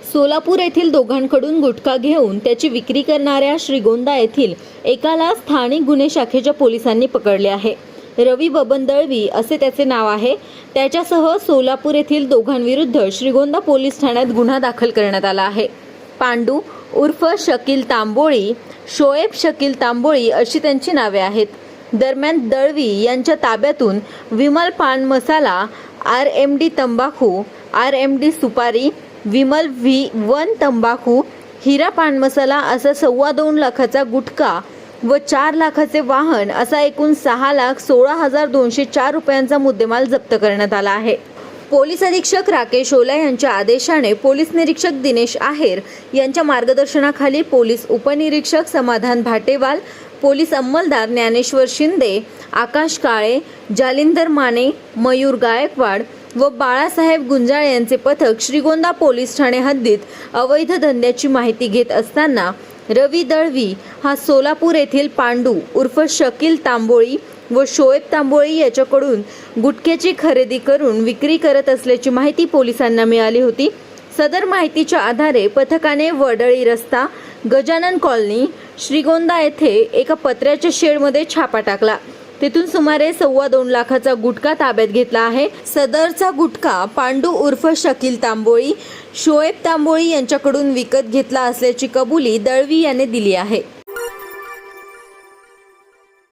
सोलापूर येथील दोघांकडून गुटखा घेऊन त्याची विक्री करणाऱ्या श्रीगोंदा येथील एकाला स्थानिक गुन्हे शाखेच्या पोलिसांनी पकडले आहे. रवी बबन दळवी असे त्याचे नाव आहे. त्याच्यासह सोलापूर येथील दोघांविरुद्ध श्रीगोंदा पोलीस ठाण्यात गुन्हा दाखल करण्यात आला आहे. पांडू उर्फ शकील तांबोळी शोएब शकील तांबोळी अशी त्यांची नावे आहेत. दरम्यान दळवी यांच्या ताब्यातून विमल पान मसाला आर एम डी तंबाखू आर एम डी सुपारी विमल व्ही वन तंबाखू हिरा पान मसाला असा सव्वा दोन लाखाचा गुटखा व चार लाखाचे वाहन असा एकूण सहा लाख सोळा हजार दोनशे चार रुपयांचा मुद्देमाल जप्त करण्यात आला आहे. पोलीस अधीक्षक राकेश ओला यांच्या आदेशाने पोलीस निरीक्षक दिनेश आहेर यांच्या मार्गदर्शनाखाली पोलीस उपनिरीक्षक समाधान भाटेवाल पोलीस अंमलदार ज्ञानेश्वर शिंदे आकाश काळे जालिंदर माने मयूर गायकवाड व बाळासाहेब गुंजाळ यांचे पथक श्रीगोंदा पोलीस ठाणे हद्दीत अवैध धंद्याची माहिती घेत असताना रवी दळवी हा सोलापूर येथील पांडू उर्फ शकील तांबोळी व शोएब तांबोळी याच्याकडून गुटख्याची खरेदी करून विक्री करत असल्याची माहिती पोलिसांना मिळाली होती. सदर माहितीच्या आधारे पथकाने वडळी रस्ता गजानन कॉलनी श्रीगोंदा येथे एका पत्र्याच्या शेडमध्ये छापा टाकला. तेथून सुमारे सव्वा दोन लाखाचा गुटखा ताब्यात घेतला आहे. सदरचा गुटखा पांडू उर्फ शकील तांबोळी शोएब तांबोळी यांच्याकडून विकत घेतला असल्याची कबुली दळवी याने दिली आहे.